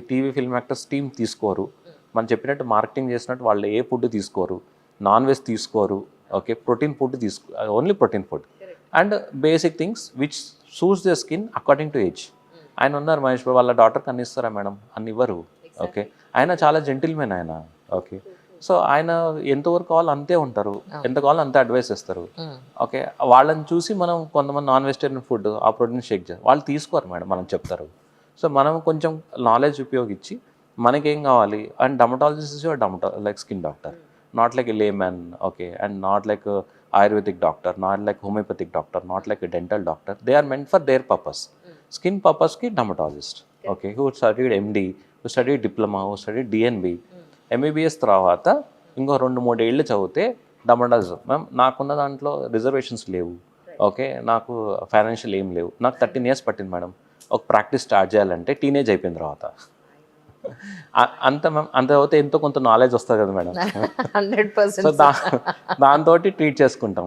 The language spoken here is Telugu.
టీవీ ఫిల్మ్ యాక్టర్స్ టీమ్ తీసుకోరు. మనం చెప్పినట్టు మార్కెటింగ్ చేసినట్టు వాళ్ళు ఏ ఫుడ్ తీసుకోరు. నాన్ వెజ్ తీసుకోరు. ఓకే? ప్రోటీన్ ఫుడ్ తీసుకో only protein food. And basic things which suits the skin according to age. ఆయన ఉన్నారు మహేష్ బాబు వాళ్ళ డాక్టర్కి అన్ని ఇస్తారా మేడం? అన్ని ఇవ్వరు. ఓకే? ఆయన చాలా జెంటిల్మెన్ ఆయన. ఓకే? సో ఆయన ఎంతవరకు కావాలో అంతే ఉంటారు. ఎంత కావాలో అంతే అడ్వైస్ ఇస్తారు ఓకే? వాళ్ళని చూసి మనం కొంతమంది నాన్ వెజిటేరియన్ ఫుడ్ ఆ ప్రోటీన్ షేక్ చేస్తారు వాళ్ళు తీసుకోరు మేడం మనం చెప్తారు. సో మనం కొంచెం నాలెడ్జ్ ఉపయోగించి మనకేం కావాలి? And dermatologist is your డమటా like skin doctor not like a layman okay and not like ayurvedic doctor not like homeopathic doctor not like dental doctor they are meant for their purpose skin పర్పస్కి dermatologist okay who studied MD who study diploma who study DNB MBBS తర్వాత ఇంకో రెండు మూడు ఏళ్ళు చదివితే డమటాలజిస్ట్ మ్యామ్ నాకున్న దాంట్లో రిజర్వేషన్స్ లేవు. ఓకే నాకు ఫైనాన్షియల్ ఏం లేవు. నాకు థర్టీన్ ఇయర్స్ పట్టింది మేడం ఒక ప్రాక్టీస్ స్టార్ట్ చేయాలంటే టీనేజ్ అయిపోయిన తర్వాత. అంత అంత అయితే ఎంతో కొంత నాలెడ్జ్ వస్తుంది కదా మేడం. Hundred percent. దాంతో ట్రీట్ చేసుకుంటాం.